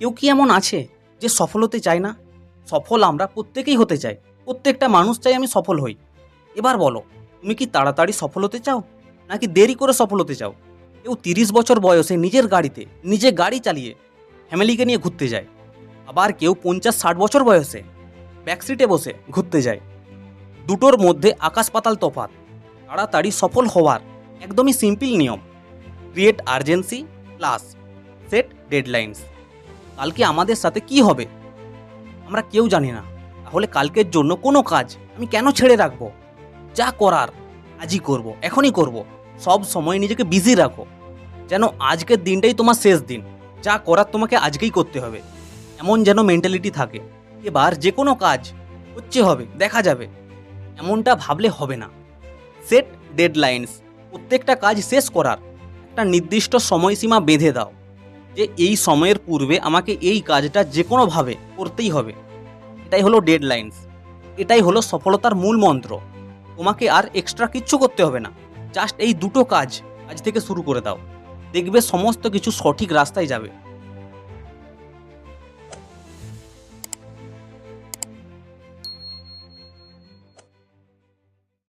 কেউ কি এমন আছে যে সফল হতে চায় না? সফল আমরা প্রত্যেকেই হতে চাই। প্রত্যেকটা মানুষ চাই আমি সফল হই। এবার বলো, তুমি কি তাড়াতাড়ি সফল হতে চাও? নাকি দেরি করে সফল হতে চাও? কেউ তিরিশ বছর বয়সে নিজের গাড়িতে, নিজে গাড়ি চালিয়ে ফ্যামিলিকে নিয়ে ঘুরতে যায়। আবার কেউ পঞ্চাশ, ষাট বছর বয়সে ব্যাকসিটে বসে ঘুরতে যায়। দুটোর মধ্যে আকাশ পাতাল তফাৎ। তাড়াতাড়ি সফল হওয়ার একদমই সিম্পল নিয়ম। Create urgency plus set deadlines কালকে আমাদের সাথে কি হবে? আমরা কেউ জানি না। তাহলে কালকের জন্য কোনো কাজ আমি কেন ছেড়ে রাখব? যা করার আজই করব, এখনই করব। সব সময় নিজেকে বিজি রাখো। যেন আজকের দিনটাই তোমার শেষ দিন। যা করার তোমাকে আজকেই করতে হবে। এমন যেন মেন্টালিটি থাকে। এবার যে কোনো কাজ হচ্ছে হবে, দেখা যাবে। এমনটা ভাবলে হবে না। সেট ডেডলাইন্স প্রত্যেকটা কাজ শেষ করার। একটা নির্দিষ্ট সময়সীমা বেঁধে দাও। যে এই সময়ের পূর্বে আমাকে এই কাজটা যে কোনোভাবে করতেই হবে। এটাই হলো ডেডলাইন্স এটাই হলো সফলতার মূল মন্ত্র। তোমাকে আর এক্সট্রা কিচ্ছু করতে হবে না। জাস্ট এই দুটো কাজ আজ থেকে শুরু করে দাও। দেখবে সমস্ত কিছু সঠিক রাস্তায় যাবে।